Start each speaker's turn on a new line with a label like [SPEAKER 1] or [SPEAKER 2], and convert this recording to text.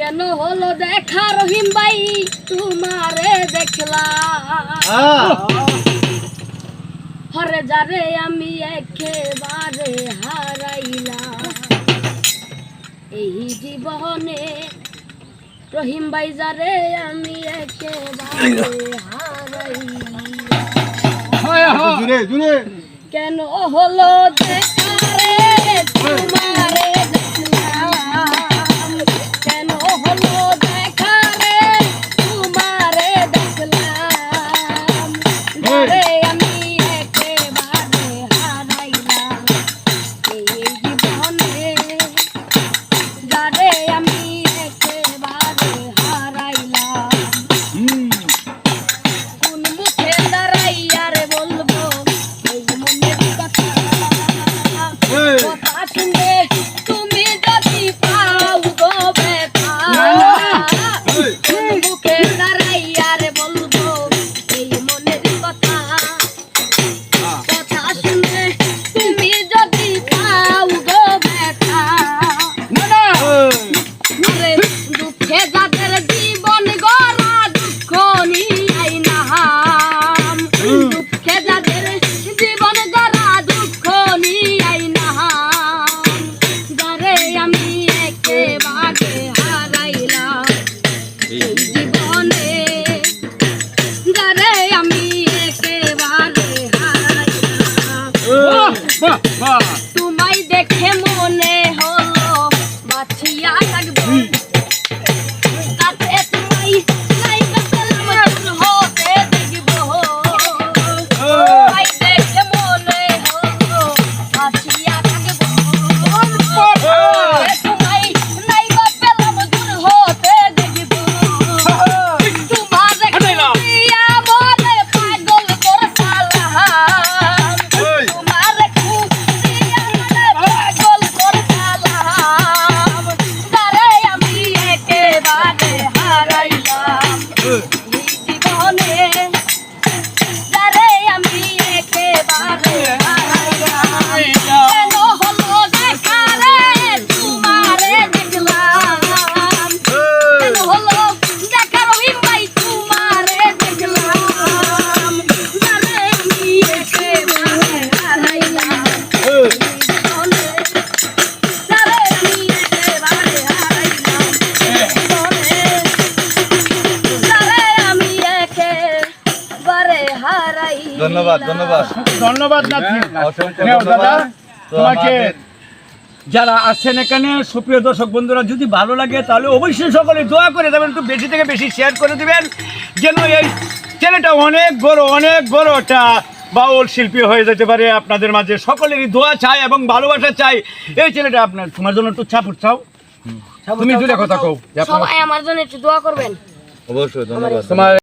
[SPEAKER 1] কেন হলো দেখা রহিম ভাই? তোমারে দেখলাম। হরে যারে আমি একেবারে হারাইলাম। এই জীবনে রহিম ভাই যারে আমি একেবারে হারাইলাম। কেন হলো দেখা রে? তোমারে হারাইলাম তোমায় একেবারে
[SPEAKER 2] ধন্যবাদ ধন্যবাদ।
[SPEAKER 3] ধন্যবাদ দাদা তোমাকে যারা আসছেন এখানে সুপ্রিয় দর্শক বন্ধুরা যদি ভালো লাগে তাহলে অবশ্যই সকলে দোয়া করে দেবেন একটু বেশি থেকে বেশি শেয়ার করে দিবেন যেন এই ছেলেটা অনেক বড় অনেক বড় একটা বাউল শিল্পী হয়ে যেতে পারে। আপনাদের মাঝে সকলেরই দোয়া চাই এবং ভালোবাসা চাই। এই ছেলেটা আপনার তোমার জন্য একটু ছাপুর চাও। তুমি দূরে কথা কও
[SPEAKER 1] সবাই আমার জন্য একটু দোয়া করবেন।
[SPEAKER 2] অবশ্যই ধন্যবাদ।
[SPEAKER 3] তোমার